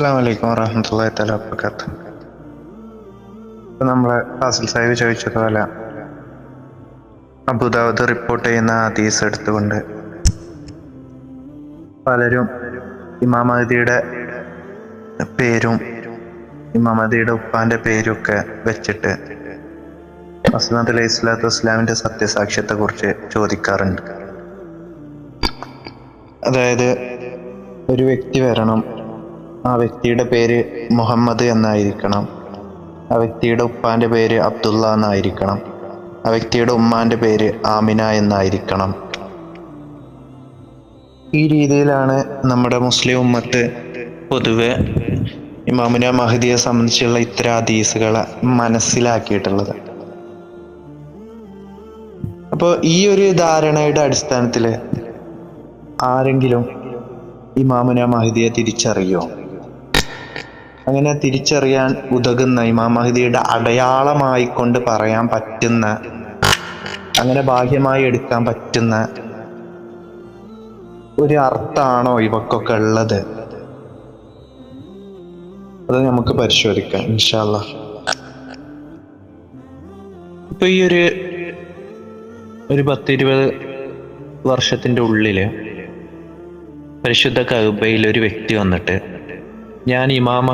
അസ്സാം വലൈക്കും വറഹമത്തല്ലാ തല വബർക്കാത്ത് ഇപ്പം നമ്മൾ ഫാസിൽ സാഹിബ് ചോദിച്ചതുപോലെ അബുദാബുദ് റിപ്പോർട്ട് ചെയ്യുന്ന ഹദീസ് എടുത്തുകൊണ്ട് പലരും ഇമാം പേരും ഇമാം മഹദിയുടെ പേരും ഒക്കെ വെച്ചിട്ട് മസ്ലമദ് അലൈഹി സ്വലാത്തു വസ്ലാമിന്റെ സത്യസാക്ഷ്യത്തെ കുറിച്ച് ചോദിക്കാറുണ്ട്. അതായത് ഒരു വ്യക്തി വരണം ആ വ്യക്തിയുടെ പേര് മുഹമ്മദ് എന്നായിരിക്കണം. ആ വ്യക്തിയുടെ ഉപ്പാന്റെ പേര് അബ്ദുള്ള എന്നായിരിക്കണം. ആ വ്യക്തിയുടെ ഉമ്മാന്റെ പേര് ആമിന എന്നായിരിക്കണം. ഈ രീതിയിലാണ് നമ്മുടെ മുസ്ലിം ഉമ്മത്ത് പൊതുവെ ഇമാമിന മഹദിയെ സംബന്ധിച്ചുള്ള ഇത്തരം ഹദീസുകളെ മനസ്സിലാക്കിയിട്ടുള്ളത്. അപ്പോൾ ഈ ഒരു ധാരണയുടെ അടിസ്ഥാനത്തിൽ ആരെങ്കിലും ഇമാമുന മഹദിയെ തിരിച്ചറിയോ? അങ്ങനെ തിരിച്ചറിയാൻ ഉതകുന്ന ഇമാം മഹദിയുടെ അടയാളമായി കൊണ്ട് പറയാൻ പറ്റുന്ന അങ്ങനെ ബാഹ്യമായി എടുക്കാൻ പറ്റുന്ന ഒരു അർത്ഥമാണോ ഇവക്കൊക്കെ ഉള്ളത്? അത് നമുക്ക് പരിശോധിക്കാം ഇൻഷാല്ല ഇപ്പൊ ഈ ഒരു ഒരു പത്തിരുപത് വർഷത്തിന്റെ ഉള്ളിൽ പരിശുദ്ധ കൗബയിൽ ഒരു വ്യക്തി വന്നിട്ട് ഞാൻ ഇമാം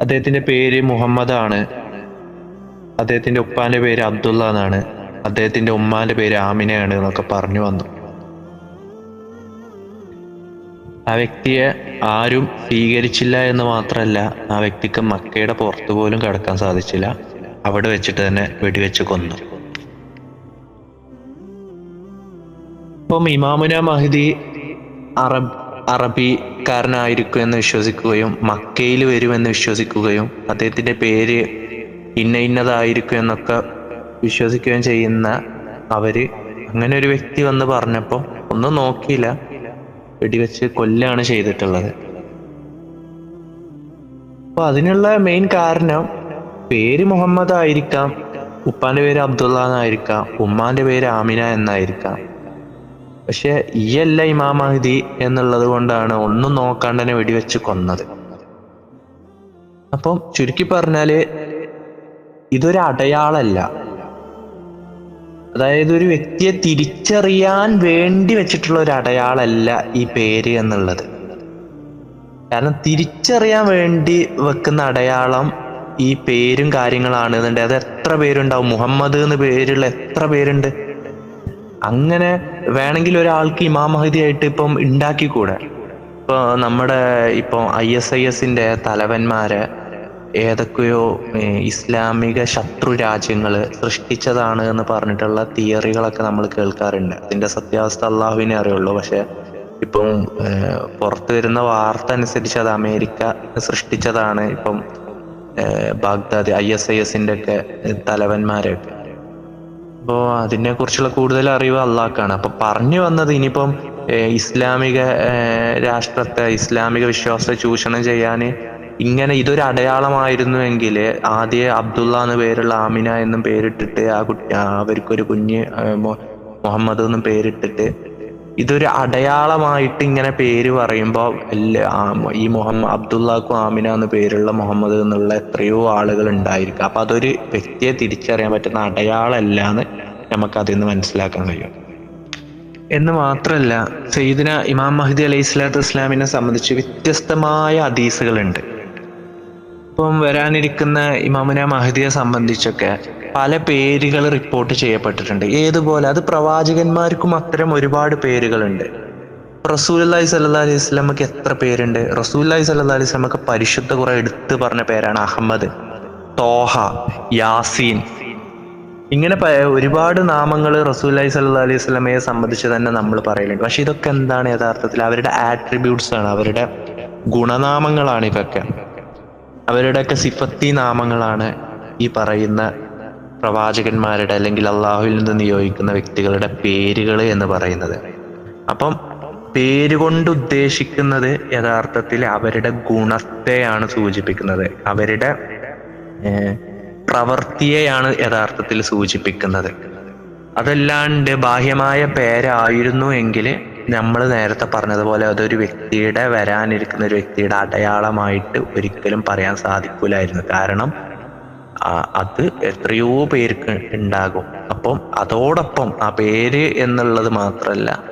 അദ്ദേഹത്തിന്റെ പേര് മുഹമ്മദ് ആണ് അദ്ദേഹത്തിന്റെ ഉപ്പാന്റെ പേര് അബ്ദുള്ള എന്നാണ് അദ്ദേഹത്തിന്റെ ഉമ്മാന്റെ പേര് ആമിനയാണ് എന്നൊക്കെ പറഞ്ഞു വന്നു. ആ വ്യക്തിയെ ആരും സ്വീകരിച്ചില്ല എന്ന് മാത്രമല്ല ആ വ്യക്തിക്ക് മക്കയുടെ പുറത്തു പോലും കടക്കാൻ സാധിച്ചില്ല. അവിടെ വെച്ചിട്ട് തന്നെ വെടിവെച്ച് കൊന്നു. ഇപ്പം ഇമാമുന മഹദി അറബ് അറബിക്കാരനായിരിക്കും എന്ന് വിശ്വസിക്കുകയും മക്കയിൽ വരുമെന്ന് വിശ്വസിക്കുകയും അദ്ദേഹത്തിന്റെ പേര് ഇന്ന ഇന്നതായിരിക്കും എന്നൊക്കെ വിശ്വസിക്കുകയും ചെയ്യുന്ന അവർ അങ്ങനെ ഒരു വ്യക്തി വന്ന് പറഞ്ഞപ്പോൾ ഒന്നും നോക്കിയില്ല. വെടിവെച്ച് കൊല്ലാണ് ചെയ്തിട്ടുള്ളത്. അപ്പൊ അതിനുള്ള മെയിൻ കാരണം പേര് മുഹമ്മദ് ആയിരിക്കാം ഉപ്പാന്റെ പേര് അബ്ദുള്ള എന്നായിരിക്കാം ഉമ്മാന്റെ പേര് ആമിന എന്നായിരിക്കാം. പക്ഷെ ഈയല്ല ഇമാം മഹദി എന്നുള്ളത് കൊണ്ടാണ് ഒന്നും നോക്കാണ്ട് തന്നെ വെടിവെച്ച് കൊന്നത്. അപ്പം ചുരുക്കി പറഞ്ഞാൽ ഇതൊരു അടയാളല്ല. അതായത് ഒരു വ്യക്തിയെ തിരിച്ചറിയാൻ വേണ്ടി വെച്ചിട്ടുള്ള ഒരു അടയാളല്ല ഈ പേര് എന്നുള്ളത്. കാരണം തിരിച്ചറിയാൻ വേണ്ടി വെക്കുന്ന അടയാളം ഈ പേരും കാര്യങ്ങളാണ് എന്നുണ്ട്. അത് എത്ര പേരുണ്ടാവും? മുഹമ്മദ് എന്ന് പേരുള്ള എത്ര പേരുണ്ട്? അങ്ങനെ വേണമെങ്കിൽ ഒരാൾക്ക് ഇമാം ആയിട്ട് ഇപ്പം ഉണ്ടാക്കിക്കൂടെ ഇപ്പൊ നമ്മുടെ ഇപ്പോൾ ഐ എസ് ഐ എസിന്റെ തലവന്മാര് ഏതൊക്കെയോ ഇസ്ലാമിക ശത്രു രാജ്യങ്ങൾ സൃഷ്ടിച്ചതാണ് എന്ന് പറഞ്ഞിട്ടുള്ള തിയറികളൊക്കെ നമ്മൾ കേൾക്കാറുണ്ട്. അതിന്റെ സത്യാവസ്ഥ അള്ളാഹുവിനെ അറിയുള്ളൂ. പക്ഷേ ഇപ്പം പുറത്തു വരുന്ന വാർത്ത അനുസരിച്ച് അത് അമേരിക്ക സൃഷ്ടിച്ചതാണ്. ഇപ്പം ബാഗ്ദാദി ഐ എസ് ഐ എസിന്റെ ഒക്കെ തലവന്മാരൊക്കെ. അപ്പോ അതിനെ കുറിച്ചുള്ള കൂടുതൽ അറിവ് അള്ളാഹ്ക്കാണ് അപ്പൊ പറഞ്ഞു വന്നത് ഇനിയിപ്പം ഇസ്ലാമിക രാഷ്ട്രത്തെ ഇസ്ലാമിക വിശ്വാസത്തെ ചൂഷണം ചെയ്യാൻ ഇങ്ങനെ ഇതൊരു അടയാളമായിരുന്നുവെങ്കിൽ ആദ്യ അബ്ദുള്ള എന്ന് പേരുള്ള ആമിന എന്നും പേരിട്ടിട്ട് ആ കുട്ടി അവർക്കൊരു കുഞ്ഞ് മുഹമ്മദ് എന്നും പേരിട്ടിട്ട് ഇതൊരു അടയാളമായിട്ട് ഇങ്ങനെ പേര് പറയുമ്പോൾ ഈ മുഹമ്മദ് അബ്ദുള്ളക്കും ആമിന എന്ന പേരുള്ള മുഹമ്മദ് എന്നുള്ള എത്രയോ ആളുകൾ ഉണ്ടായിരിക്കും. അപ്പൊ അതൊരു വ്യക്തിയെ തിരിച്ചറിയാൻ പറ്റുന്ന അടയാളമല്ല എന്ന് നമുക്ക് അതിൽ നിന്ന് മനസ്സിലാക്കാൻ കഴിയും. എന്ന് മാത്രമല്ല സയ്യിദിന ഇമാം മഹദി അലൈഹി സ്വലാത്തു ഇസ്ലാമിനെ സംബന്ധിച്ച് വ്യത്യസ്തമായ അതീസുകളുണ്ട് ഇപ്പം വരാനിരിക്കുന്ന ഇമാമുന മഹദിയെ സംബന്ധിച്ചൊക്കെ പല പേരുകൾ റിപ്പോർട്ട് ചെയ്യപ്പെട്ടിട്ടുണ്ട്. ഏതുപോലെ? അത് പ്രവാചകന്മാർക്കും അത്തരം ഒരുപാട് പേരുകളുണ്ട്. റസൂലി സല്ലാ അലൈഹി സ്വലമക്ക് എത്ര പേരുണ്ട്? റസൂലി സല്ലാ അലൈഹി സ്വലമക്ക് പരിശുദ്ധ കുറെ എടുത്തു പറഞ്ഞ പേരാണ് അഹമ്മദ് തോഹ യാസീൻ. ഇങ്ങനെ ഒരുപാട് നാമങ്ങൾ റസൂല്ലായി സല്ലാ അലൈഹി സ്വലമയെ സംബന്ധിച്ച് തന്നെ നമ്മൾ പറയലുണ്ട്. പക്ഷെ ഇതൊക്കെ എന്താണ് യഥാർത്ഥത്തിൽ? അവരുടെ ആട്രിബ്യൂട്ട്സ് ആണ് അവരുടെ ഗുണനാമങ്ങളാണ് ഇതൊക്കെ. അവരുടെയൊക്കെ സിഫത്തി നാമങ്ങളാണ് ഈ പറയുന്ന പ്രവാചകന്മാരുടെ അല്ലെങ്കിൽ അള്ളാഹുവിൽ നിന്ന് നിയോഗിക്കുന്ന വ്യക്തികളുടെ പേരുകൾ എന്ന് പറയുന്നത്. അപ്പം പേര് കൊണ്ട് ഉദ്ദേശിക്കുന്നത് യഥാർത്ഥത്തിൽ അവരുടെ ഗുണത്തെയാണ് സൂചിപ്പിക്കുന്നത്. അവരുടെ പ്രവൃത്തിയെയാണ് യഥാർത്ഥത്തിൽ സൂചിപ്പിക്കുന്നത്. അതല്ലാണ്ട് ബാഹ്യമായ പേരായിരുന്നു എങ്കിൽ നമ്മൾ നേരത്തെ പറഞ്ഞതുപോലെ അതൊരു വ്യക്തിയുടെ വരാനിരിക്കുന്ന ഒരു വ്യക്തിയുടെ അടയാളമായിട്ട് ഒരിക്കലും പറയാൻ സാധിക്കില്ലായിരുന്നു കാരണം അത് എത്രയോ പേർക്ക് ഉണ്ടാകും. അപ്പം അതോടൊപ്പം ആ പേര് എന്നുള്ളത് മാത്രമല്ല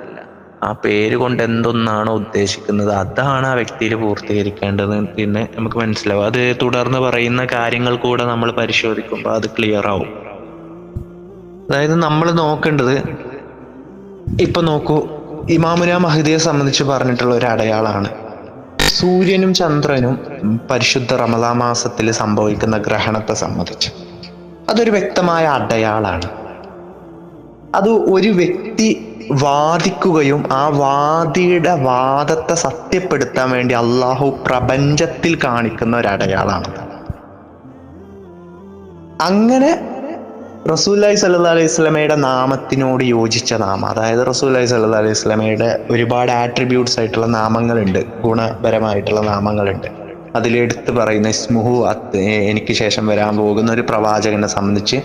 ആ പേര് കൊണ്ട് എന്തൊന്നാണോ ഉദ്ദേശിക്കുന്നത് അതാണ് ആ വ്യക്തിയിൽ പൂർത്തീകരിക്കേണ്ടത് എന്ന് നമുക്ക് മനസ്സിലാവും. അത് തുടർന്ന് പറയുന്ന കാര്യങ്ങൾ കൂടെ നമ്മൾ പരിശോധിക്കുമ്പോൾ അത് ക്ലിയർ ആവും. അതായത് നമ്മൾ നോക്കേണ്ടത് ഇപ്പൊ നോക്കൂ ഇമാമുന മഹദിയെ സംബന്ധിച്ച് പറഞ്ഞിട്ടുള്ള ഒരു അടയാളാണ് സൂര്യനും ചന്ദ്രനും പരിശുദ്ധ റമദാ മാസത്തിൽ സംഭവിക്കുന്ന ഗ്രഹണത്തെ സംബന്ധിച്ച്. അതൊരു വ്യക്തമായ അടയാളാണ്. അത് ഒരു വ്യക്തി വാദിക്കുകയും ആ വാദിയുടെ വാദത്തെ സത്യപ്പെടുത്താൻ വേണ്ടി അള്ളാഹു പ്രപഞ്ചത്തിൽ കാണിക്കുന്ന ഒരു അടയാളാണ് അങ്ങനെ റസൂല്ലായി സല്ലാ അലൈഹി സ്വലമയുടെ നാമത്തിനോട് യോജിച്ച നാമം. അതായത് റസൂല്ലായി സല്ലാ അലൈഹി സ്വലമയുടെ ഒരുപാട് ആട്രിബ്യൂട്ട്സ് ആയിട്ടുള്ള നാമങ്ങളുണ്ട്. ഗുണപരമായിട്ടുള്ള നാമങ്ങളുണ്ട്. അതിലെടുത്ത് പറയുന്ന ഇസ്മുഹു അത്ത് എനിക്ക് ശേഷം വരാൻ പോകുന്ന ഒരു പ്രവാചകനെ സംബന്ധിച്ച്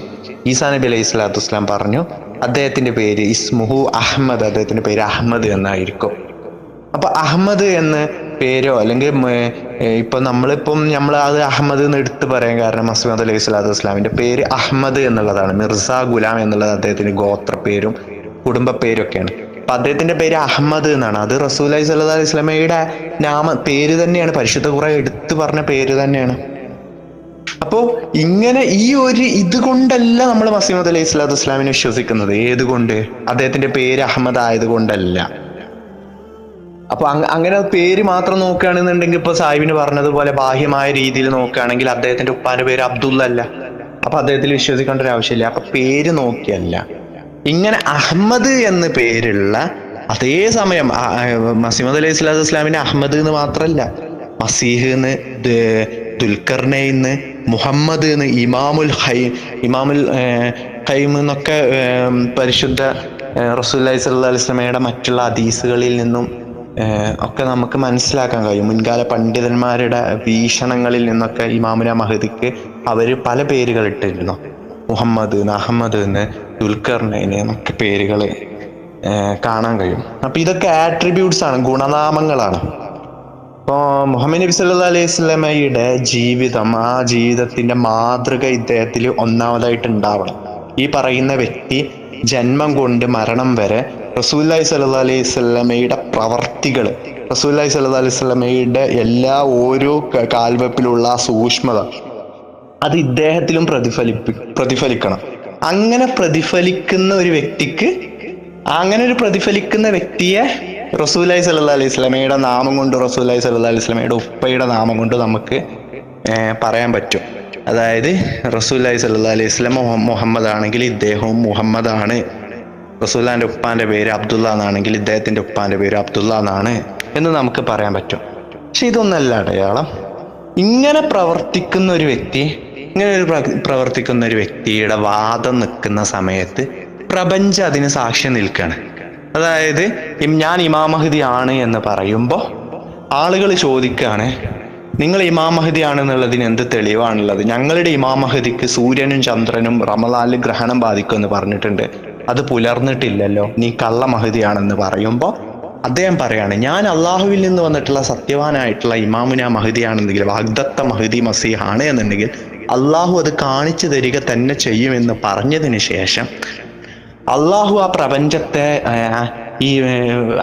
ഈസാ നബി അലൈഹി സ്വലാത്തു വസ്ലാം പറഞ്ഞു അദ്ദേഹത്തിന്റെ പേര് ഇസ്മുഹു അഹമ്മദ് അദ്ദേഹത്തിന്റെ പേര് അഹമ്മദ് എന്നായിരിക്കും. അപ്പൊ അഹമ്മദ് എന്ന് പേരോ? അല്ലെങ്കിൽ ഇപ്പൊ നമ്മളിപ്പം നമ്മൾ അത് അഹമ്മദ് എന്ന് എടുത്തു പറയാൻ കാരണം മസൂദ് അലൈഹി സ്വലാത്തു വസ്സലാമിന്റെ പേര് അഹമ്മദ് എന്നുള്ളതാണ്. മിർസ ഗുലാം എന്നുള്ളത് അദ്ദേഹത്തിന്റെ ഗോത്ര പേരും കുടുംബ പേരൊക്കെയാണ്. അപ്പൊ അദ്ദേഹത്തിന്റെ പേര് അഹമ്മദ് എന്നാണ്. അത് റസൂൽ അലൈഹി സ്വല്ലാ അലൈഹി സ്വലമയുടെ നാമ പേര് തന്നെയാണ്. പരിശുദ്ധ കുറെ എടുത്തു പറഞ്ഞ പേര് തന്നെയാണ്. അപ്പോ ഇങ്ങനെ ഈ ഒരു ഇതുകൊണ്ടല്ല നമ്മൾ മസീമദ് അലൈഹി സ്വലാത്തു വസ്സലാമിനെ വിശ്വസിക്കുന്നത്. ഏതുകൊണ്ട്? അദ്ദേഹത്തിന്റെ പേര് അഹമ്മദ് ആയത് കൊണ്ടല്ല അപ്പൊ അങ്ങനെ പേര് മാത്രം നോക്കുകയാണെന്നുണ്ടെങ്കിൽ ഇപ്പൊ സാഹിബിന് പറഞ്ഞതുപോലെ ബാഹ്യമായ രീതിയിൽ നോക്കുകയാണെങ്കിൽ അദ്ദേഹത്തിന്റെ ഉപ്പാന്റെ പേര് അബ്ദുള്ള അല്ല അപ്പൊ അദ്ദേഹത്തിൽ വിശ്വസിക്കേണ്ട ഒരു ആവശ്യമില്ല. അപ്പൊ പേര് നോക്കിയല്ല. ഇങ്ങനെ അഹമ്മദ് എന്ന് പേരുള്ള അതേ സമയം മസിമദ് അലൈഹി സ്വലാത്തു ഇസ്ലാമിന് അഹമ്മദ് എന്ന് മാത്രമല്ല മസീഹ് എന്ന് ദുൽഖർനെന്ന് മുഹമ്മദ് എന്ന് ഇമാമുൽ ഹൈ ഇമാമുൽ ഹൈം എന്നൊക്കെ പരിശുദ്ധ റസൂല്ലി സ്വല്ലാ അലൈഹി സ്വലമയുടെ മറ്റുള്ള ഹദീസുകളിൽ നിന്നും ഒക്കെ നമുക്ക് മനസ്സിലാക്കാൻ കഴിയും. മുൻകാല പണ്ഡിതന്മാരുടെ വീക്ഷണങ്ങളിൽ നിന്നൊക്കെ ഇമാമുന മഹദിക്ക് അവർ പല പേരുകൾ ഇട്ടിരുന്നു. മുഹമ്മദ് അഹമ്മദ് എന്ന് ദുൽഖർണേന് എന്നൊക്കെ പേരുകൾ കാണാൻ കഴിയും. അപ്പം ഇതൊക്കെ ആട്രിബ്യൂട്ട്സ് ആണ് ഗുണനാമങ്ങളാണ്. ഇപ്പോൾ മുഹമ്മദ് നബി സല്ലാ അലൈഹി സ്വലമയുടെ ജീവിതം ആ ജീവിതത്തിന്റെ മാതൃക ഇദ്ദേഹത്തിൽ ഒന്നാമതായിട്ട് ഉണ്ടാവണം. ഈ പറയുന്ന വ്യക്തി ജന്മം കൊണ്ട് മരണം വരെ റസൂല്ലായി സല്ലാ അലൈഹി സ്വലമയുടെ പ്രവർത്തികൾ റസൂല്ലായി സല്ലാ അലൈഹി സ്വലമയുടെ എല്ലാ ഓരോ കാൽവെപ്പിലുള്ള സൂക്ഷ്മത അത് ഇദ്ദേഹത്തിലും പ്രതിഫലിപ്പി പ്രതിഫലിക്കണം. അങ്ങനെ പ്രതിഫലിക്കുന്ന ഒരു വ്യക്തിക്ക് അങ്ങനെ ഒരു പ്രതിഫലിക്കുന്ന വ്യക്തിയെ റസൂലായി സല്ലാ അലൈഹി സ്വലമയുടെ നാമം കൊണ്ട് റസൂലായി സല്ലാ അലൈഹി സ്വലമയുടെ ഉപ്പയുടെ നാമം കൊണ്ട് നമുക്ക് പറയാൻ പറ്റും. അതായത് റസൂലായി സല്ലാ അലൈഹി സ്വലം മുഹമ്മദ് ആണെങ്കിൽ ഇദ്ദേഹവും മുഹമ്മദ് ആണ് ഉപ്പാന്റെ പേര് അബ്ദുള്ള എന്നാണെങ്കിൽ ഇദ്ദേഹത്തിന്റെ ഉപ്പാന്റെ പേര് അബ്ദുള്ള എന്നാണ് എന്ന് നമുക്ക് പറയാൻ പറ്റും. പക്ഷെ ഇതൊന്നല്ല അടയാളം. ഇങ്ങനെ പ്രവർത്തിക്കുന്ന ഒരു വ്യക്തി ഇങ്ങനെ ഒരു പ്രവർത്തിക്കുന്ന ഒരു വ്യക്തിയുടെ വാദം നിൽക്കുന്ന സമയത്ത് പ്രപഞ്ചം അതിന് സാക്ഷ്യം നിൽക്കുകയാണ്. അതായത് ഞാൻ ഇമാമഹദി ആണ് എന്ന് പറയുമ്പോൾ ആളുകൾ ചോദിക്കുകയാണ് നിങ്ങൾ ഇമാം മഹദി ആണെന്നുള്ളതിന് എന്ത് തെളിവാണുള്ളത്? ഞങ്ങളുടെ ഇമാം മഹദിക്ക് സൂര്യനും ചന്ദ്രനും റമലാലിൽ ഗ്രഹണം ബാധിക്കുമെന്ന് പറഞ്ഞിട്ടുണ്ട്. അത് പുലർന്നിട്ടില്ലല്ലോ. നീ കള്ള മഹദിയാണെന്ന് പറയുമ്പോൾ അദ്ദേഹം പറയാണ് ഞാൻ അള്ളാഹുവിൽ നിന്ന് വന്നിട്ടുള്ള സത്യവാനായിട്ടുള്ള ഇമാമുന മഹദിയാണെന്നെങ്കിൽ വാഗ്ദത്ത മഹദി മസീഹാണ് എന്നുണ്ടെങ്കിൽ അള്ളാഹു അത് കാണിച്ചു തരിക തന്നെ ചെയ്യുമെന്ന് പറഞ്ഞതിന് ശേഷം അള്ളാഹു ആ പ്രപഞ്ചത്തെ ഈ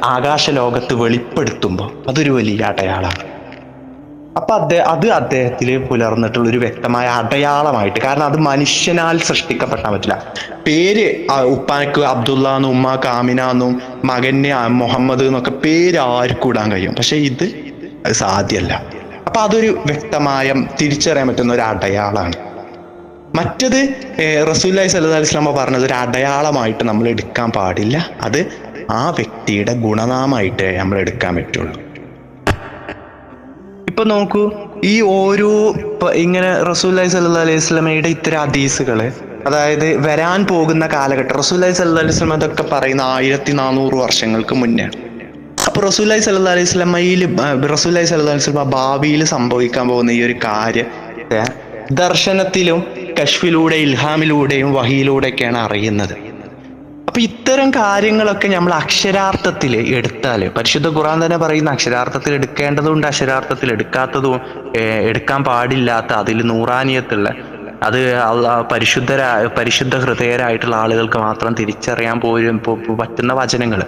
ആകാശ ലോകത്ത് വെളിപ്പെടുത്തുമ്പോൾ അതൊരു വലിയ അടയാളമാണ് അപ്പൊ അദ്ദേഹം അത് അദ്ദേഹത്തിൽ പുലർന്നിട്ടുള്ള ഒരു വ്യക്തമായ അടയാളമായിട്ട് കാരണം അത് മനുഷ്യനാൽ സൃഷ്ടിക്കപ്പെടാൻ പറ്റില്ല. പേര് ഉപ്പാക്ക് അബ്ദുള്ള എന്നും ഉമ്മാക്ക് ആമിന എന്നും മകന് മുഹമ്മദ് എന്നൊക്കെ പേര് ആർക്കും ഇടാൻ കഴിയും. പക്ഷെ ഇത് സാധ്യമല്ല. അപ്പൊ അതൊരു വ്യക്തമായ തിരിച്ചറിയാൻ പറ്റുന്ന ഒരു അടയാളാണ്. മറ്റത് റസൂല്ലായി സല്ലു അലൈഹി സ്വലാമ പറഞ്ഞത് ഒരു അടയാളമായിട്ട് നമ്മൾ എടുക്കാൻ പാടില്ല. അത് ആ വ്യക്തിയുടെ ഗുണനാമായിട്ട് നമ്മൾ എടുക്കാൻ പറ്റുള്ളൂ. ഇപ്പൊ നോക്കൂ ഈ ഓരോ ഇങ്ങനെ റസൂല്ലായി സല്ല അലൈഹി സ്വലമയുടെ ഇത്തരം ഹദീസുകൾ അതായത് വരാൻ പോകുന്ന കാലഘട്ടം റസൂല്ലായി സല്ല അലൈഹി സ്വലം ഇതൊക്കെ പറയുന്ന ആയിരത്തി നാനൂറ് വർഷങ്ങൾക്ക് മുന്നേ. അപ്പൊ റസൂല്ലായി സല്ല അലൈഹി സ്വലമയിൽ റസൂല്ലായി സല്ല അലൈഹി സ്വലമ ഭാവിയിൽ സംഭവിക്കാൻ പോകുന്ന ഈ ഒരു കാര്യം ദർശനത്തിലും കശ്ഫിലൂടെ ഇൽഹാമിലൂടെയും വഹിയിലൂടെയൊക്കെയാണ് അറിയുന്നത്. അപ്പൊ ഇത്തരം കാര്യങ്ങളൊക്കെ നമ്മൾ അക്ഷരാർത്ഥത്തിൽ എടുത്താൽ പരിശുദ്ധ ഖുറാൻ തന്നെ പറയുന്ന അക്ഷരാർത്ഥത്തിൽ എടുക്കേണ്ടതുണ്ട് അക്ഷരാർത്ഥത്തിൽ എടുക്കാത്തതും എടുക്കാൻ പാടില്ലാത്ത അതിൽ നൂറാനിയത്തുള്ള അത് പരിശുദ്ധരാ പരിശുദ്ധ ഹൃദയരായിട്ടുള്ള ആളുകൾക്ക് മാത്രം തിരിച്ചറിയാൻ പോലും പറ്റുന്ന വചനങ്ങൾ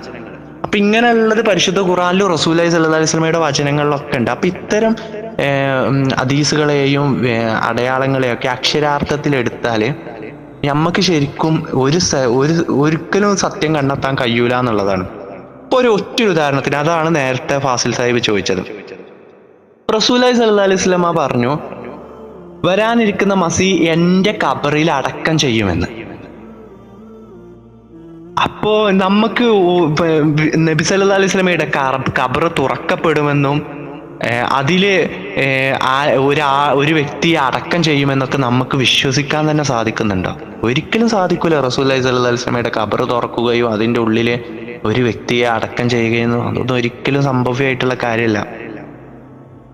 അപ്പൊ ഇങ്ങനെയുള്ളത് പരിശുദ്ധ ഖുറാനിലും റസൂലി സല്ലു സ്വലമയുടെ വചനങ്ങളിലൊക്കെ ഉണ്ട്. അപ്പൊ ഇത്തരം ഹദീസുകളെയും അടയാളങ്ങളെയൊക്കെ അക്ഷരാർത്ഥത്തിൽ എടുത്താൽ നമുക്ക് ശരിക്കും ഒരു ഒരു ഒരിക്കലും സത്യം കണ്ടെത്താൻ കഴിയൂല എന്നുള്ളതാണ്. ഇപ്പൊ ഒരു ഒറ്റ ഉദാഹരണത്തിന് അതാണ് നേരത്തെ ഫാസിൽ സാഹിബ് ചോദിച്ചത്. റസൂലായി സല്ലാ അലൈഹി വസല്ലമ പറഞ്ഞു വരാനിരിക്കുന്ന മസി എന്റെ കബറിൽ അടക്കം ചെയ്യുമെന്ന്. അപ്പോ നമുക്ക് നബി സല്ലല്ലാഹു അലൈഹി വസല്ലമയുടെ കബർ തുറക്കപ്പെടുമെന്നും ആ- ഒരു ഒരു വ്യക്തിയെ അടക്കം ചെയ്യുമെന്നൊക്കെ നമുക്ക് വിശ്വസിക്കാൻ തന്നെ സാധിക്കുന്നുണ്ടോ? ഒരിക്കലും സാധിക്കില്ല റസൂല്ലി സല്ലല്ലാഹു അലൈഹി വസല്ലമയുടെ കബർ തുറക്കുകയോ അതിന്റെ ഉള്ളിൽ ഒരു വ്യക്തിയെ അടക്കം ചെയ്യുകയെന്നും അതൊന്നും ഒരിക്കലും സംഭവ്യമായിട്ടുള്ള കാര്യമല്ല.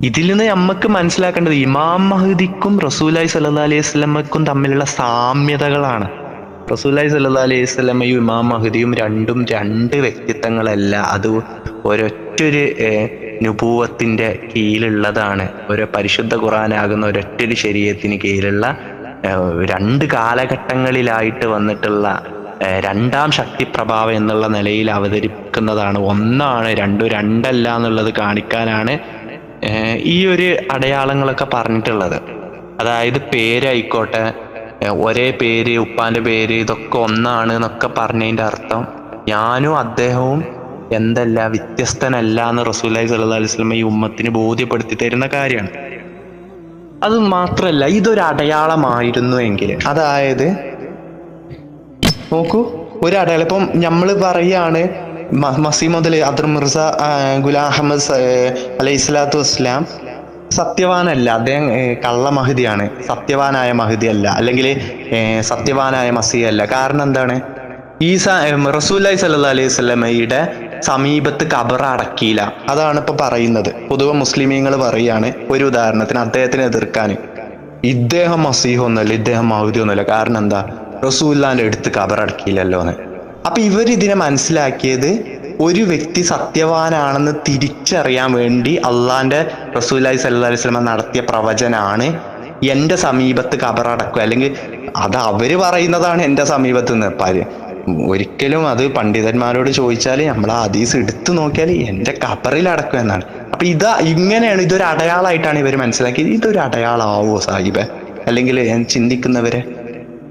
ഇതിൽ നിന്ന് നമുക്ക് മനസ്സിലാക്കേണ്ടത് ഇമാം മഹദിക്കും റസൂലായി സല്ലാ അലൈഹി സ്വലമക്കും തമ്മിലുള്ള സാമ്യതകളാണ്. റസൂലായി സല്ലാ അലൈഹി സ്വലമയും ഇമാം മഹദിയും രണ്ടും രണ്ട് വ്യക്തിത്വങ്ങളല്ല. അത് ഒരൊറ്റൊരു നുപൂവത്തിന്റെ കീഴിലുള്ളതാണ്. ഒരു പരിശുദ്ധ ഖുറാനാകുന്ന ഒരൊറ്റൊരു ശരീരത്തിന് കീഴിലുള്ള രണ്ട് കാലഘട്ടങ്ങളിലായിട്ട് വന്നിട്ടുള്ള രണ്ടാം ശക്തിപ്രഭാവം എന്നുള്ള നിലയിൽ അവതരിക്കുന്നതാണ് ഒന്നാണ് രണ്ടും രണ്ടല്ല എന്നുള്ളത് കാണിക്കാനാണ് ഈ ഒരു അടയാളങ്ങളൊക്കെ പറഞ്ഞിട്ടുള്ളത്. അതായത് പേരായിക്കോട്ടെ ഒരേ പേര് ഉപ്പാന്റെ പേര് ഇതൊക്കെ ഒന്നാണ് എന്നൊക്കെ പറഞ്ഞതിന്റെ അർത്ഥം ഞാനും അദ്ദേഹവും എന്തല്ല വ്യത്യസ്തനല്ല എന്ന് റസൂലി സല്ലല്ലാഹു അലൈഹി വസല്ലം ഈ ഉമ്മത്തിന് ബോധ്യപ്പെടുത്തി തരുന്ന കാര്യമാണ്. അത് മാത്രല്ല ഇതൊരു അടയാളമായിരുന്നു എങ്കിൽ അതായത് നോക്കൂ ഒരു അടയാളം. ഇപ്പം നമ്മൾ പറയാണ് മസി മുതൽ അദർ മിർസ ഗുലാം അഹമ്മദ് അലൈഹി സ്വലാത്തു വസ്സലാം സത്യവാനല്ല. അദ്ദേഹം കള്ള മഹദിയാണ് സത്യവാനായ മഹദി അല്ല അല്ലെങ്കിൽ സത്യവാനായ മസി അല്ല കാരണം എന്താണ്? ഈസ റസൂല്ലി സല്ല അലൈഹി സ്വലമയുടെ സമീപത്ത് കബർ അടക്കിയില്ല. അതാണ് ഇപ്പൊ പറയുന്നത്. പൊതുവെ മുസ്ലിമീങ്ങൾ പറയാണ് ഒരു ഉദാഹരണത്തിന് അദ്ദേഹത്തിനെ എതിർക്കാൻ. ഇദ്ദേഹം മസീഹ് ഒന്നുമല്ല ഇദ്ദേഹം മൗദി ഒന്നുമല്ല കാരണം എന്താ? റസൂല്ലാന്റെ അടുത്ത് കബറടക്കിയില്ലല്ലോ എന്ന് അപ്പൊ ഇവരിതിനെ മനസ്സിലാക്കിയത് ഒരു വ്യക്തി സത്യവാനാണെന്ന് തിരിച്ചറിയാൻ വേണ്ടി അള്ളാന്റെ റസൂലായി അലൈഹി വസല്ലം നടത്തിയ പ്രവചനാണ് എന്റെ സമീപത്ത് കബറടക്കുക അല്ലെങ്കിൽ അത് അവർ പറയുന്നതാണ് എന്റെ സമീപത്ത് നിന്ന് ഒരിക്കലും അത് പണ്ഡിതന്മാരോട് ചോദിച്ചാൽ നമ്മൾ ആ ഹദീസ് എടുത്തു നോക്കിയാൽ എന്റെ കബറിൽ അടക്കും എന്നാണ്. അപ്പൊ ഇതാ ഇങ്ങനെയാണ് ഇതൊരു അടയാളമായിട്ടാണ് ഇവർ മനസ്സിലാക്കിയത്. ഇതൊരു അടയാളമാവോ സാഹിബെ? അല്ലെങ്കിൽ ചിന്തിക്കുന്നവരെ?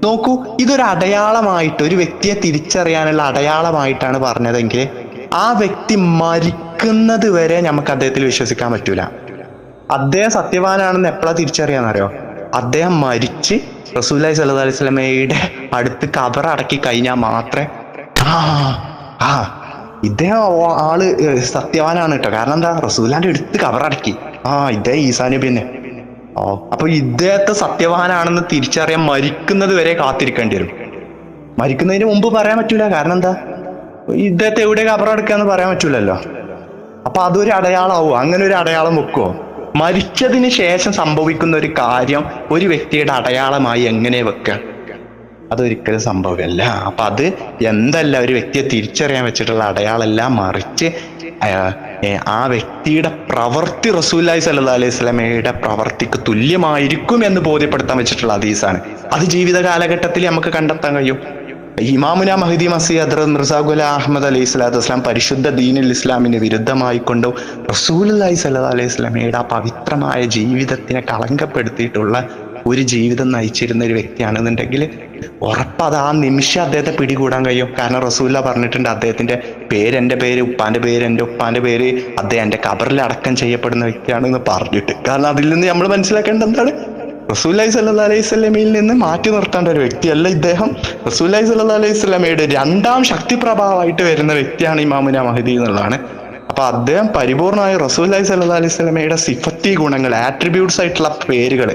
നോക്കൂ ഇതൊരു അടയാളമായിട്ട് ഒരു വ്യക്തിയെ തിരിച്ചറിയാനുള്ള അടയാളമായിട്ടാണ് പറഞ്ഞതെങ്കിൽ ആ വ്യക്തി മരിക്കുന്നത് വരെ നമുക്ക് അദ്ദേഹത്തിൽ വിശ്വസിക്കാൻ പറ്റൂല. അദ്ദേഹം സത്യവാനാണെന്ന് എപ്പോഴാ തിരിച്ചറിയാന്നറിയോ? അദ്ദേഹം മരിച്ച് റസൂലി സല്ലു അലൈഹി സ്വലമയുടെ അടുത്ത് കബർ അടക്കി കഴിഞ്ഞാൽ മാത്രമേ ആ ആ ഇദ്ദേഹം ആൾ സത്യവാനാണ് കേട്ടോ. കാരണം എന്താ? റസൂലാന്റെ അടുത്ത് കബർ അടക്കി. ആ ഇദ്ദേഹം ഈസാ തന്നെ. ഓ അപ്പൊ ഇദ്ദേഹത്തെ സത്യവാനാണെന്ന് തിരിച്ചറിയാൻ മരിക്കുന്നത് വരെ കാത്തിരിക്കേണ്ടി വരും. മരിക്കുന്നതിന് മുമ്പ് പറയാൻ പറ്റൂല. കാരണം എന്താ? ഇദ്ദേഹത്തെ എവിടെ കബറടക്കാന്ന് പറയാൻ പറ്റൂലല്ലോ. അപ്പൊ അതൊരു അടയാളാവോ? അങ്ങനെ ഒരു അടയാളം വെക്കുവോ മരിച്ചതിന് ശേഷം സംഭവിക്കുന്ന ഒരു കാര്യം ഒരു വ്യക്തിയുടെ അടയാളമായി എങ്ങനെ വെക്കുക അതൊരിക്കലും സംഭവമല്ല അപ്പൊ അത് എന്തല്ല ഒരു വ്യക്തിയെ തിരിച്ചറിയാൻ വെച്ചിട്ടുള്ള അടയാളമല്ല മറിച്ച് ആ- ആ വ്യക്തിയുടെ പ്രവൃത്തി റസൂല്ലായി സല്ലാ അലൈഹി സ്വലമയുടെ പ്രവർത്തിക്ക് തുല്യമായിരിക്കും എന്ന് ബോധ്യപ്പെടുത്താൻ വെച്ചിട്ടുള്ള ഹദീസാണ്. അത് ജീവിത കാലഘട്ടത്തിൽ നമുക്ക് കണ്ടെത്താൻ കഴിയും. ഇമാമുന മഹദി മസി അദർ മിർസാഖുല അഹമ്മദ് അലൈഹി സ്വലാത്തു വസ്ലാം പരിശുദ്ധ ദീനുൽ ഇസ്ലാമിന് വിരുദ്ധമായിക്കൊണ്ട് റസൂലി സല്ലാ അലൈഹി സ്വലമയുടെ ആ പവിത്രമായ ജീവിതത്തിനെ കളങ്കപ്പെടുത്തിയിട്ടുള്ള ഒരു ജീവിതം നയിച്ചിരുന്ന ഒരു വ്യക്തിയാണെന്നുണ്ടെങ്കിൽ ഉറപ്പത് ആ നിമിഷം അദ്ദേഹത്തെ പിടികൂടാൻ കഴിയും. കാരണം റസൂല്ല പറഞ്ഞിട്ടുണ്ട് അദ്ദേഹത്തിന്റെ പേര് എന്റെ പേര് ഉപ്പാന്റെ പേര് എന്റെ ഉപ്പാന്റെ പേര് അദ്ദേഹം എന്റെ കബറിൽ അടക്കം ചെയ്യപ്പെടുന്ന വ്യക്തിയാണെന്ന് പറഞ്ഞിട്ട്. കാരണം അതിൽ നിന്ന് നമ്മൾ മനസ്സിലാക്കേണ്ടത് എന്താണ്? റസൂല്ലായി സല്ലാ അലൈഹി സ്വലമയിൽ നിന്ന് മാറ്റി നിർത്തേണ്ട ഒരു വ്യക്തിയല്ല ഇദ്ദേഹം. റസൂല്ലായി സല്ലാ അലൈഹി സ്വലമയുടെ രണ്ടാം ശക്തി പ്രഭാവമായിട്ട് വരുന്ന വ്യക്തിയാണ് ഇമാമുന മഹദി എന്നുള്ളതാണ്. അപ്പൊ അദ്ദേഹം പരിപൂർണമായ റസൂല്ലായി സല്ലാ അലൈഹി സ്വലമയുടെ സിഫത്തി ഗുണങ്ങൾ ആട്രിബ്യൂട്ട്സ് ആയിട്ടുള്ള പേരുകൾ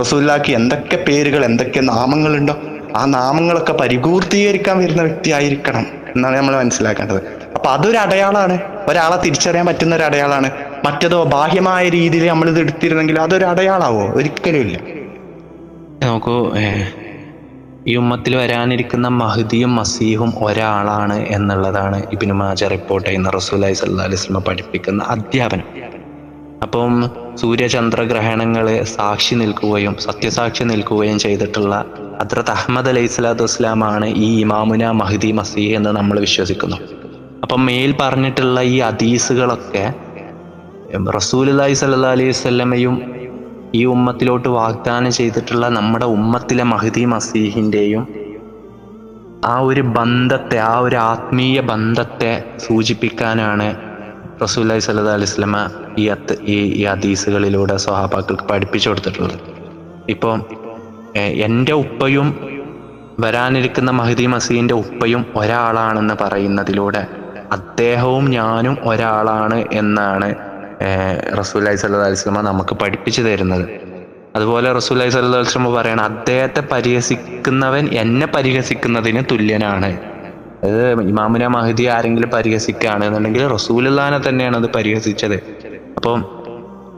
റസൂല്ലാക്ക് എന്തൊക്കെ പേരുകൾ എന്തൊക്കെ നാമങ്ങളുണ്ടോ ആ നാമങ്ങളൊക്കെ പരിപൂർത്തീകരിക്കാൻ വരുന്ന വ്യക്തിയായിരിക്കണം എന്നാണ് നമ്മൾ മനസ്സിലാക്കേണ്ടത്. അപ്പൊ അതൊരു അടയാളാണ്. ഒരാളെ തിരിച്ചറിയാൻ പറ്റുന്ന ഒരു അടയാളാണ്. മറ്റേതോ ബാഹ്യമായ രീതിയിൽ നമ്മൾ ഇത് എടുത്തിരുന്നെങ്കിൽ അതൊരു അടയാളാവോ? ഒരിക്കലും ഇല്ല. നോക്കൂ ഈ ഉമ്മത്തിൽ വരാനിരിക്കുന്ന മഹദിയും മസീഹും ഒരാളാണ് എന്നുള്ളതാണ് ഇബിനു മാജ റിപ്പോർട്ട് ചെയ്യുന്ന റസൂലി സല്ലാ അലൈഹി വസ്ലമ പഠിപ്പിക്കുന്ന അധ്യാപനം. അപ്പം സൂര്യചന്ദ്രഗ്രഹണങ്ങൾ സാക്ഷി നിൽക്കുകയും സത്യസാക്ഷി നിൽക്കുകയും ചെയ്തിട്ടുള്ള ഹദ്രത്ത് അഹമ്മദ് അലൈഹി സ്വലാത്തു വസ്സലാമാണ് ഈ ഇമാമുന മഹദി മസീഹ് എന്ന് നമ്മൾ വിശ്വസിക്കുന്നു. അപ്പം മേൽ പറഞ്ഞിട്ടുള്ള ഈ അദീസുകളൊക്കെ റസൂലി സല്ലാ അലൈഹി സ്വല്ലമയും ഈ ഉമ്മത്തിലോട്ട് വാഗ്ദാനം ചെയ്തിട്ടുള്ള നമ്മുടെ ഉമ്മത്തിലെ മഹദി മസീഹിന്റെയും ആ ഒരു ബന്ധത്തെ ആ ഒരു ആത്മീയ ബന്ധത്തെ സൂചിപ്പിക്കാനാണ് റസൂല്ലായി സല്ലാ അലൈഹി സ്വലമ ഈ അത്ത് ഈ ഈ ഹദീസുകളിലൂടെ സ്വഹാബാക്കൾക്ക് പഠിപ്പിച്ചു കൊടുത്തിട്ടുള്ളത്. ഇപ്പോൾ എന്റെ ഉപ്പയും വരാനിരിക്കുന്ന മഹദി മസീന്റെ ഉപ്പയും ഒരാളാണെന്ന് പറയുന്നതിലൂടെ അദ്ദേഹവും ഞാനും ഒരാളാണ് എന്നാണ് റസൂല്ലായി സല്ലു അലിസ്ലമ നമുക്ക് പഠിപ്പിച്ചു തരുന്നത്. അതുപോലെ റസൂല്ലായി സല്ലു അലിസ്ലമ പറയണം അദ്ദേഹത്തെ പരിഹസിക്കുന്നവൻ എന്നെ പരിഹസിക്കുന്നതിന് തുല്യനാണ്. അത് ഇമാമുന മഹദി ആരെങ്കിലും പരിഹസിക്കുകയാണെന്നുണ്ടെങ്കിൽ റസൂലുല്ലാനെ തന്നെയാണ് അത് പരിഹസിച്ചത്. അപ്പം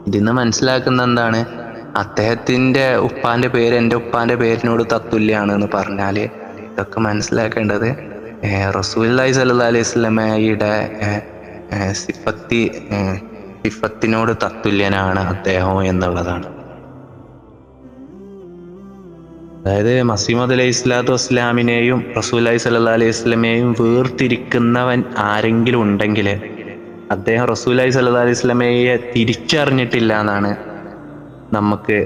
ഇതിന്ന് മനസ്സിലാക്കുന്ന എന്താണ്? അദ്ദേഹത്തിന്റെ ഉപ്പാന്റെ പേര് എന്റെ ഉപ്പാന്റെ പേരിനോട് തത്തുല്യാണ് എന്ന് പറഞ്ഞാൽ ഇതൊക്കെ മനസ്സിലാക്കേണ്ടത് റസൂല്ലായി സല്ലു അലൈഹി സ്വലമയുടെ സിഫത്തി സിഫത്തിനോട് തത്തുല്യനാണ് അദ്ദേഹം എന്നുള്ളതാണ്. അതായത് മസീമദ് അലൈഹി സ്വലാത്തു വസ്സലാമിനെയും റസൂൽ അലൈഹി സ്വല്ലാ അലൈഹി സ്വലമയെയും വേർതിരിക്കുന്നവൻ ആരെങ്കിലും ഉണ്ടെങ്കിൽ അദ്ദേഹം റസൂൽ അലൈഹി സ്വല്ലാ അലൈഹി സ്വലമയെ തിരിച്ചറിഞ്ഞിട്ടില്ല എന്നാണ് നമുക്ക്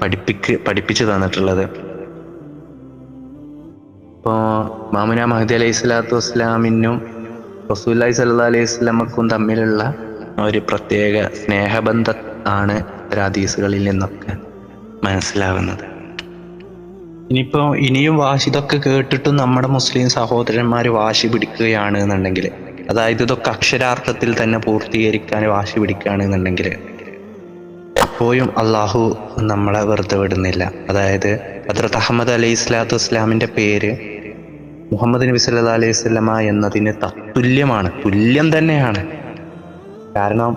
പഠിപ്പിക്ക് പഠിപ്പിച്ചു തന്നിട്ടുള്ളത്. ഇപ്പോൾ മാമുന മഹദി അലൈഹി സ്വലാത്തു വസ്സലാമിനും റസൂലി സല്ലാ അലൈഹി സ്വലമക്കും തമ്മിലുള്ള ഒരു പ്രത്യേക സ്നേഹബന്ധ ആണ് ഹദീസുകളിൽ നിന്നൊക്കെ മനസ്സിലാവുന്നത്. ഇനിയിപ്പോ ഇനിയും വാശി ഇതൊക്കെ കേട്ടിട്ടും നമ്മുടെ മുസ്ലിം സഹോദരന്മാർ വാശി പിടിക്കുകയാണ് എന്നുണ്ടെങ്കിൽ അതായത് ഇതൊക്കെ അക്ഷരാർത്ഥത്തിൽ തന്നെ പൂർത്തീകരിക്കാൻ വാശി പിടിക്കുകയാണ് എന്നുണ്ടെങ്കിൽ അപ്പോഴും അള്ളാഹു നമ്മളെ വെറുതെ വിടുന്നില്ല. അതായത് ഹദ്രത്ത് അഹമ്മദ് അലൈഹി സ്വലാത്തു വസ്ലാമിന്റെ പേര് മുഹമ്മദ് നബി സല്ലാ അലൈഹി സ്വലമ എന്നതിന് തത്തുല്യമാണ് തുല്യം തന്നെയാണ്. കാരണം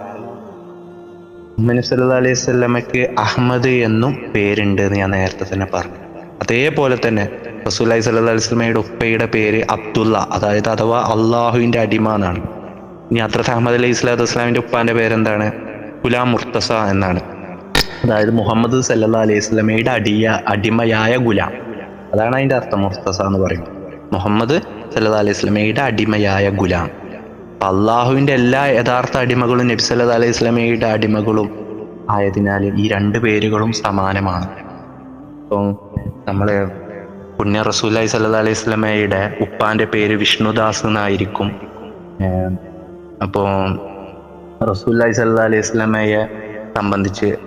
മുഹമ്മദ് സല്ലാ അലൈഹി സ്വലമയ്ക്ക് അഹമ്മദ് എന്നും പേരുണ്ട് എന്ന് ഞാൻ നേരത്തെ തന്നെ പറഞ്ഞു. അതേപോലെ തന്നെ റസൂൽ അലൈഹി അലൈഹി സ്വലമയുടെ ഉപ്പയുടെ പേര് അബ്ദുള്ള അതായത് അഥവാ അള്ളാഹുവിന്റെ അടിമ എന്നാണ് ഇനി അത്രത്ത് അഹമ്മദ് അലൈഹി സ്വലാത്തു വസ്സലാമിന്റെ ഉപ്പാന്റെ പേരെന്താണ്? ഗുലാം മുർത്തസ എന്നാണ്. അതായത് മുഹമ്മദ് സല്ലാ അലൈഹി സ്വലമയുടെ അടിയ അടിമയായ ഗുലാം. അതാണ് അതിന്റെ അർത്ഥം മുർത്തസ എന്ന് പറയുന്നത്. മുഹമ്മദ് സല്ലാ അലൈഹി സ്വലമയുടെ അടിമയായ ഗുലാം. അള്ളാഹുവിന്റെ എല്ലാ യഥാർത്ഥ അടിമകളും നബി സല്ലാ അലൈഹി സ്വലമയുടെ അടിമകളും ആയതിനാൽ ഈ രണ്ട് പേരുകളും സമാനമാണ്. അപ്പം നമ്മൾ പുണ്യ റസൂലി സല്ലാ അലൈഹി സ്വലമയുടെ ഉപ്പാന്റെ പേര് വിഷ്ണുദാസ് എന്നായിരിക്കും. അപ്പോൾ റസൂല്ലി സല്ലാ അലൈഹി സ്വലമയെ സംബന്ധിച്ച്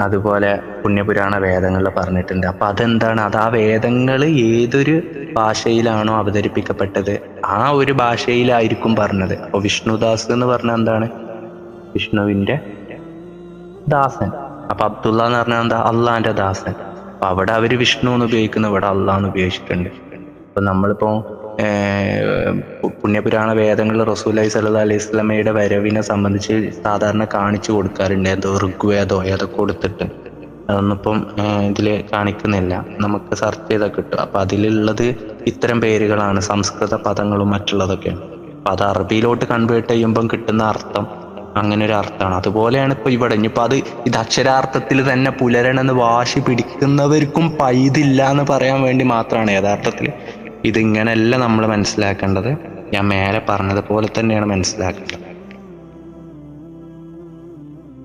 അതുപോലെ പുണ്യപുരാണ വേദങ്ങളിൽ പറഞ്ഞിട്ടുണ്ട്. അപ്പം അതെന്താണ്? അത് ആ വേദങ്ങൾ ഏതൊരു ഭാഷയിലാണോ അവതരിപ്പിക്കപ്പെട്ടത്? ആ ഒരു ഭാഷയിലായിരിക്കും പറഞ്ഞത്. അപ്പൊ വിഷ്ണുദാസ് എന്ന് പറഞ്ഞാൽ എന്താണ്? വിഷ്ണുവിന്റെ ദാസൻ. അപ്പൊ അബ്ദുള്ള എന്ന് പറഞ്ഞാൽ എന്താ? അള്ളാന്റെ ദാസൻ. അപ്പൊ അവിടെ അവർ വിഷ്ണു എന്ന് ഉപയോഗിക്കുന്നു. ഇവിടെ അള്ളാന്ന് ഉപയോഗിച്ചിട്ടുണ്ട്. അപ്പൊ നമ്മളിപ്പോ പുണ്യപുരാണ വേദങ്ങളിൽ റസൂലി സല്ലാ അലൈഹി സ്വലമയുടെ വരവിനെ സംബന്ധിച്ച് സാധാരണ കാണിച്ചു കൊടുക്കാറുണ്ട്. ഏതോ ഋഗ്വേദോ ഏതൊക്കെ കൊടുത്തിട്ട് അതൊന്നിപ്പം ഇതിൽ കാണിക്കുന്നില്ല. നമുക്ക് സെർച്ച് ചെയ്താൽ കിട്ടും അപ്പൊ അതിലുള്ളത് ഇത്തരം പേരുകളാണ്. സംസ്കൃത പദങ്ങളും മറ്റുള്ളതൊക്കെ. അപ്പൊ അത് അറബിയിലോട്ട് കൺവേർട്ട് ചെയ്യുമ്പം കിട്ടുന്ന അർത്ഥം അങ്ങനെ ഒരു അർത്ഥമാണ് അതുപോലെയാണ് ഇപ്പൊ ഇവിടെ. ഇനിയിപ്പോ അത് ഇത് അക്ഷരാർത്ഥത്തിൽ തന്നെ പുലരണമെന്ന് വാശി പിടിക്കുന്നവർക്കും പൈതില്ല എന്ന് പറയാൻ വേണ്ടി മാത്രമാണ് യഥാർത്ഥത്തിൽ. ഇതിങ്ങനെയല്ല നമ്മൾ മനസ്സിലാക്കേണ്ടത്. ഞാൻ മേലെ പറഞ്ഞതുപോലെ തന്നെയാണ് മനസ്സിലാക്കേണ്ടത്.